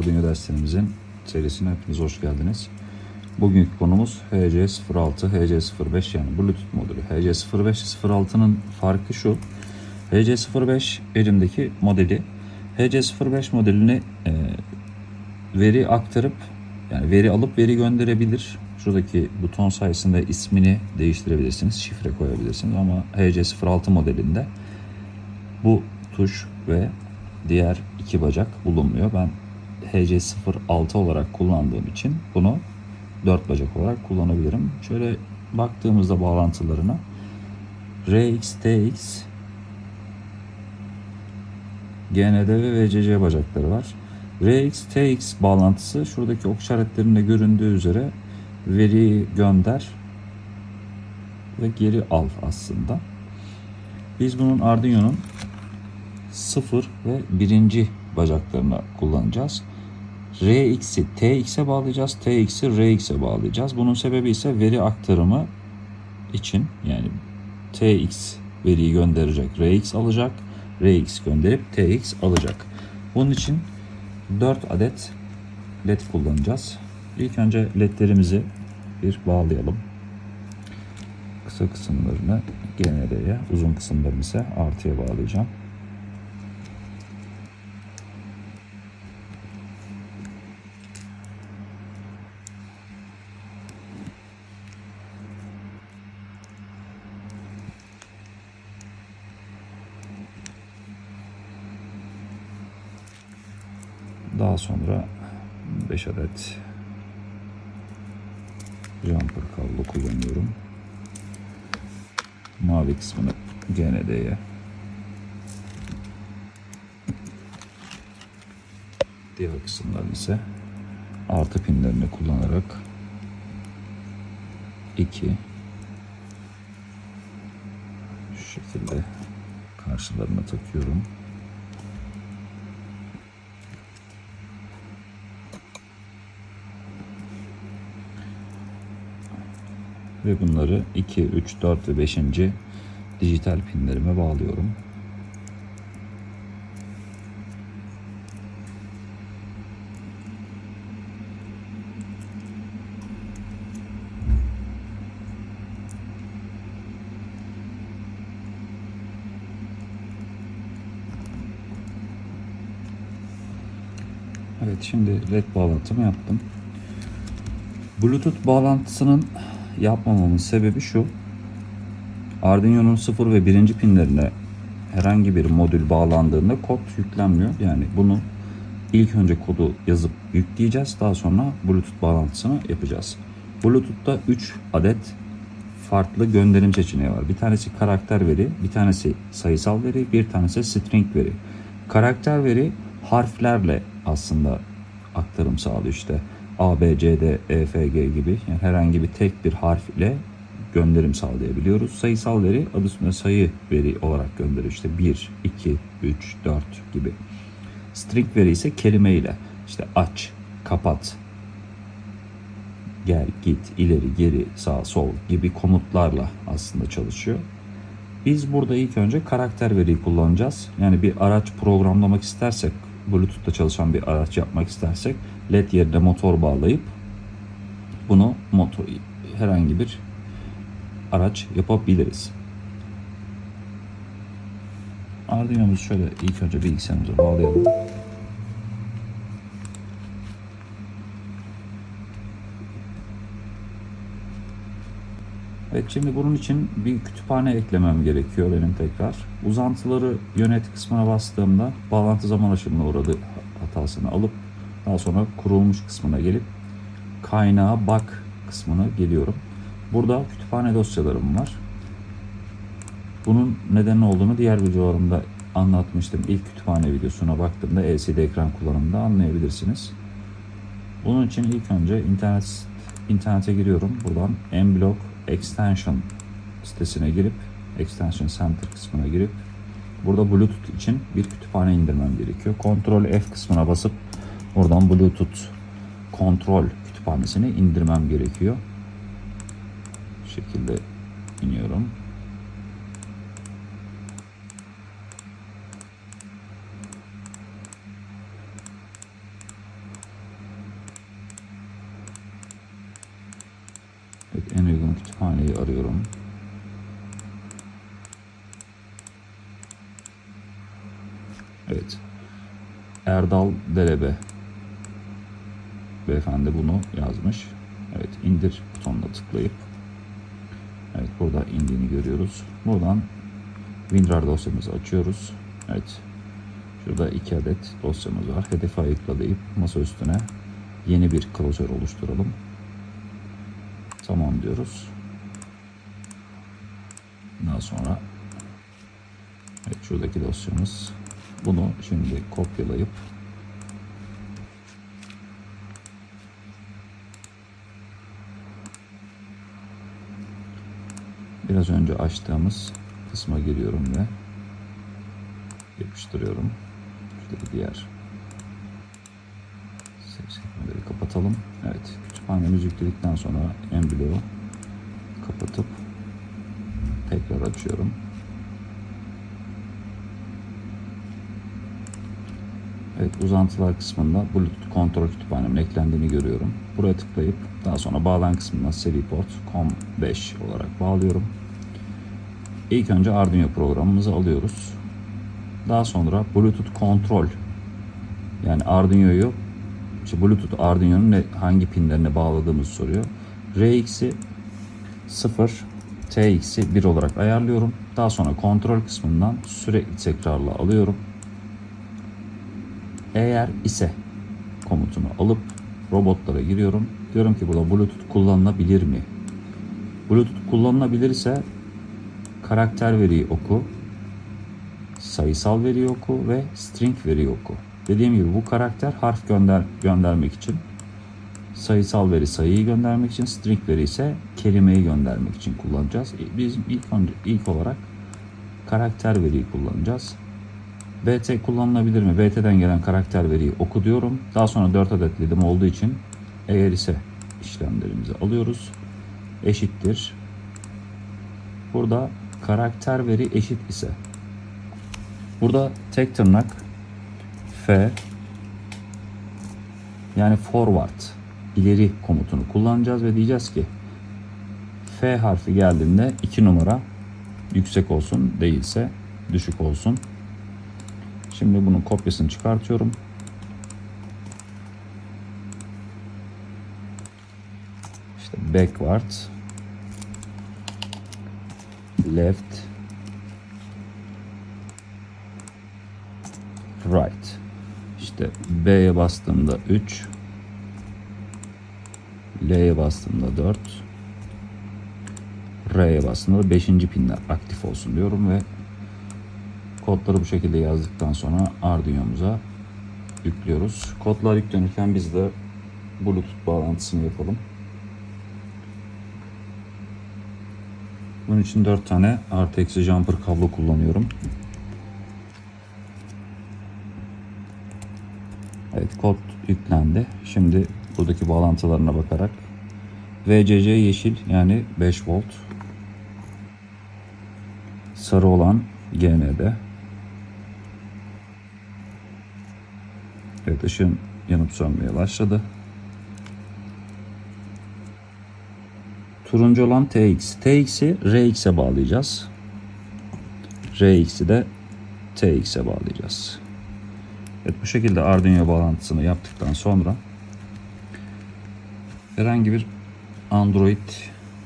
Arduino derslerimizin serisine hepiniz hoş geldiniz. Bugünkü konumuz HC06, HC05 yani Bluetooth modülü. HC05 06'nın farkı şu. HC05 elimdeki modeli. HC05 modelini e, veri aktarıp yani veri alıp veri gönderebilir. Şuradaki buton sayesinde ismini değiştirebilirsiniz, şifre koyabilirsiniz ama HC06 modelinde bu tuş ve diğer iki bacak bulunmuyor. Ben HC06 olarak kullandığım için bunu dört bacak olarak kullanabilirim. Şöyle baktığımızda bağlantılarına RX, TX, GND ve VCC bacakları var. RX, TX bağlantısı şuradaki ok işaretlerinde göründüğü üzere veriyi gönder ve geri al aslında. Biz bunun Arduino'nun 0 ve 1. bacaklarına kullanacağız. RX'i TX'e bağlayacağız. TX'i RX'e bağlayacağız. Bunun sebebi ise veri aktarımı için yani TX veriyi gönderecek. RX alacak. RX gönderip TX alacak. Bunun için 4 adet led kullanacağız. İlk önce ledlerimizi bir bağlayalım. Kısa kısımlarını GND'ye, uzun kısımlarını ise artıya bağlayacağım. Daha sonra 5 adet jumper kablo kullanıyorum. Mavi kısmını GND'ye diğer kısımlarını ise artı pinlerini kullanarak 2 şu şekilde karşılarına takıyorum. Ve bunları 2, 3, 4 ve 5. dijital pinlerime bağlıyorum. Evet şimdi led bağlantımı yaptım. Bluetooth bağlantısının yapmamamın sebebi şu. Arduino'nun 0 ve 1. pinlerine herhangi bir modül bağlandığında kod yüklenmiyor. Yani bunu ilk önce kodu yazıp yükleyeceğiz. Daha sonra Bluetooth bağlantısını yapacağız. Bluetooth'ta 3 adet farklı gönderim seçeneği var. Bir tanesi karakter veri, bir tanesi sayısal veri, bir tanesi string veri. Karakter veri harflerle aslında aktarım sağlıyor işte. A, B, C, D, E, F, G gibi yani herhangi bir tek bir harf ile gönderim sağlayabiliyoruz. Sayısal veri adı üstünde sayı veri olarak gönderiyor. İşte 1, 2, 3, 4 gibi. String veri ise kelime ile işte aç, kapat, gel, git, ileri, geri, sağ, sol gibi komutlarla aslında çalışıyor. Biz burada ilk önce karakter veriyi kullanacağız. Yani bir araç programlamak istersek, Bluetooth'ta çalışan bir araç yapmak istersek led yerine motor bağlayıp bunu motor herhangi bir araç yapabiliriz. Arduino'muzu şöyle ilk önce bilgisayarımıza bağlayalım. Evet şimdi bunun için bir kütüphane eklemem gerekiyor benim tekrar. Uzantıları yönet kısmına bastığımda bağlantı zaman aşımına uğradı hatasını alıp daha sonra kurulmuş kısmına gelip kaynağa bak kısmına geliyorum. Burada kütüphane dosyalarım var. Bunun neden olduğunu diğer videolarımda anlatmıştım. İlk kütüphane videosuna baktığımda LCD ekran kullanımında anlayabilirsiniz. Bunun için ilk önce internet internete giriyorum. Buradan Mblock Extension sitesine girip Extension Center kısmına girip burada Bluetooth için bir kütüphane indirmem gerekiyor. Ctrl F kısmına basıp Oradan Bluetooth kontrol kütüphanesini indirmem gerekiyor. Bu şekilde iniyorum. Evet, en uygun kütüphaneyi arıyorum. Evet. Erdal Delebe beyefendi bunu yazmış. Evet indir butonuna tıklayıp Evet burada indiğini görüyoruz. Buradan WinRAR dosyamızı açıyoruz. Evet. Şurada iki adet dosyamız var. Hedefe ayıkla masa üstüne yeni bir klasör oluşturalım. Tamam diyoruz. Daha sonra evet şuradaki dosyamız. Bunu şimdi kopyalayıp biraz önce açtığımız kısma giriyorum ve yapıştırıyorum. Şuradaki diğer sekmeleri kapatalım. Evet, kütüphanemizi yükledikten sonra en kapatıp tekrar açıyorum. Evet, uzantılar kısmında Bluetooth kontrol kütüphanemin eklendiğini görüyorum. Buraya tıklayıp daha sonra bağlan kısmından seri port COM5 olarak bağlıyorum. İlk önce Arduino programımızı alıyoruz. Daha sonra Bluetooth kontrol yani Arduino'yu işte Bluetooth Arduino'nun ne- hangi pinlerine bağladığımızı soruyor. RX'i 0, TX'i 1 olarak ayarlıyorum. Daha sonra kontrol kısmından sürekli tekrarla alıyorum. Eğer ise komutunu alıp robotlara giriyorum. Diyorum ki burada Bluetooth kullanılabilir mi? Bluetooth kullanılabilir ise karakter veriyi oku, sayısal veriyi oku ve string veriyi oku. Dediğim gibi bu karakter harf gönder göndermek için, sayısal veri sayıyı göndermek için, string veri ise kelimeyi göndermek için kullanacağız. Biz ilk önce ilk olarak karakter veriyi kullanacağız. BT kullanılabilir mi? BT'den gelen karakter veriyi oku diyorum. Daha sonra 4 adet ledim olduğu için eğer ise işlemlerimizi alıyoruz. Eşittir. Burada karakter veri eşit ise burada tek tırnak F yani forward ileri komutunu kullanacağız ve diyeceğiz ki F harfi geldiğinde 2 numara yüksek olsun değilse düşük olsun. Şimdi bunun kopyasını çıkartıyorum. İşte backward left right işte B'ye bastığımda 3 L'ye bastığımda 4 R'ye bastığımda 5. pinler aktif olsun diyorum ve kodları bu şekilde yazdıktan sonra Arduino'muza yüklüyoruz. Kodlar yüklenirken biz de Bluetooth bağlantısını yapalım. Bunun için 4 tane artı jumper kablo kullanıyorum. Evet kod yüklendi. Şimdi buradaki bağlantılarına bakarak VCC yeşil yani 5 volt. Sarı olan GND. Evet ışığın yanıp sönmeye başladı. Turuncu olan TX. TX'i RX'e bağlayacağız. RX'i de TX'e bağlayacağız. Evet bu şekilde Arduino bağlantısını yaptıktan sonra herhangi bir Android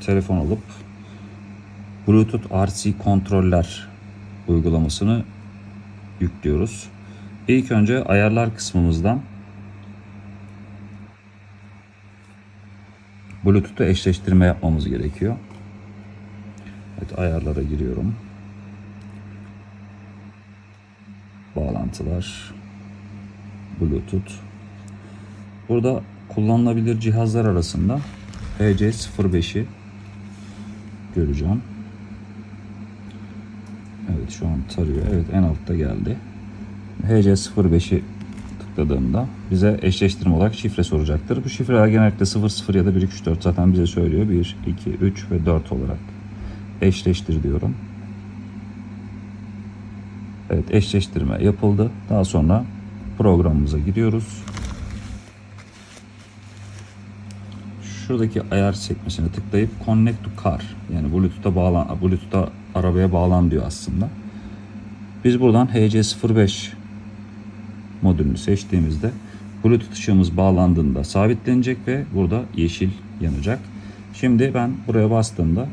telefon alıp Bluetooth RC kontroller uygulamasını yüklüyoruz. İlk önce ayarlar kısmımızdan Bluetooth'u eşleştirme yapmamız gerekiyor. Evet ayarlara giriyorum. Bağlantılar. Bluetooth. Burada kullanılabilir cihazlar arasında HC05'i göreceğim. Evet şu an tarıyor. Evet en altta geldi. HC05'i tıkladığımda bize eşleştirme olarak şifre soracaktır. Bu şifreler genellikle 00 ya da 1234 zaten bize söylüyor. 1, 2, 3 ve 4 olarak eşleştir diyorum. Evet eşleştirme yapıldı. Daha sonra programımıza giriyoruz. şuradaki ayar sekmesine tıklayıp Connect to Car yani Bluetooth'a bağlan Bluetooth'a arabaya bağlan diyor aslında. Biz buradan HC05 modülünü seçtiğimizde Bluetooth ışığımız bağlandığında sabitlenecek ve burada yeşil yanacak. Şimdi ben buraya bastığımda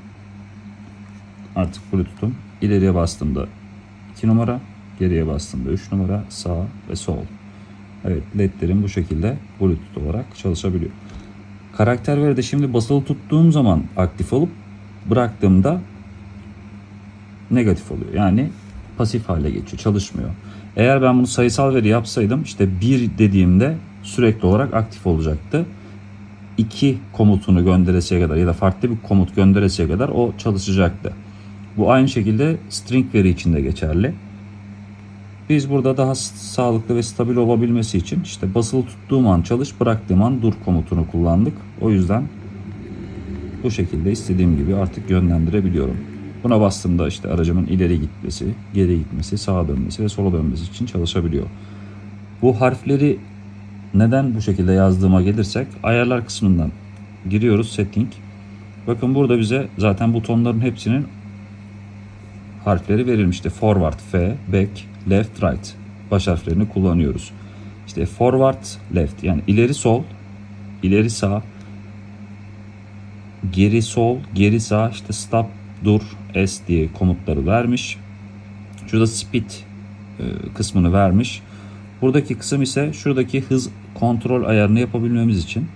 artık Bluetooth'um ileriye bastığımda 2 numara, geriye bastığımda 3 numara, sağ ve sol. Evet ledlerim bu şekilde Bluetooth olarak çalışabiliyor. Karakter veri şimdi basılı tuttuğum zaman aktif olup bıraktığımda negatif oluyor. Yani pasif hale geçiyor, çalışmıyor. Eğer ben bunu sayısal veri yapsaydım işte 1 dediğimde sürekli olarak aktif olacaktı. 2 komutunu gönderesiye kadar ya da farklı bir komut gönderesiye kadar o çalışacaktı. Bu aynı şekilde string veri için de geçerli. Biz burada daha sağlıklı ve stabil olabilmesi için işte basılı tuttuğum an çalış, bıraktığım an dur komutunu kullandık. O yüzden bu şekilde istediğim gibi artık yönlendirebiliyorum. Buna bastığımda işte aracımın ileri gitmesi, geri gitmesi, sağa dönmesi ve sola dönmesi için çalışabiliyor. Bu harfleri neden bu şekilde yazdığıma gelirsek ayarlar kısmından giriyoruz setting. Bakın burada bize zaten butonların hepsinin harfleri verilmişti. Forward F, back, left, right baş harflerini kullanıyoruz. İşte forward, left yani ileri sol, ileri sağ, geri sol, geri sağ, işte stop, dur, S diye komutları vermiş. Şurada speed e, kısmını vermiş. Buradaki kısım ise şuradaki hız kontrol ayarını yapabilmemiz için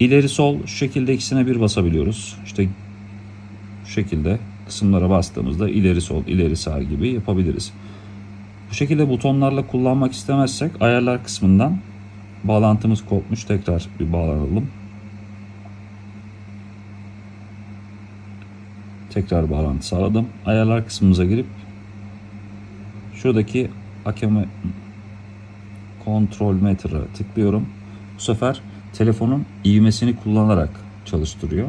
ileri sol şu şekilde ikisine bir basabiliyoruz. İşte şu şekilde kısımlara bastığımızda ileri sol, ileri sağ gibi yapabiliriz. Bu şekilde butonlarla kullanmak istemezsek ayarlar kısmından bağlantımız kopmuş. Tekrar bir bağlanalım. Tekrar bağlantı sağladım. Ayarlar kısmımıza girip şuradaki hakeme kontrol meter'a tıklıyorum. Bu sefer telefonun ivmesini kullanarak çalıştırıyor.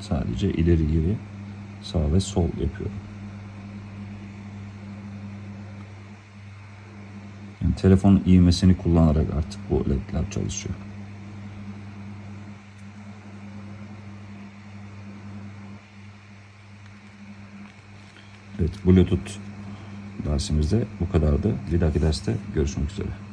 Sadece ileri geri sağ ve sol yapıyorum. Yani telefonun ivmesini kullanarak artık bu ledler çalışıyor. Evet, Bluetooth dersimizde bu kadardı. Bir dahaki derste görüşmek üzere.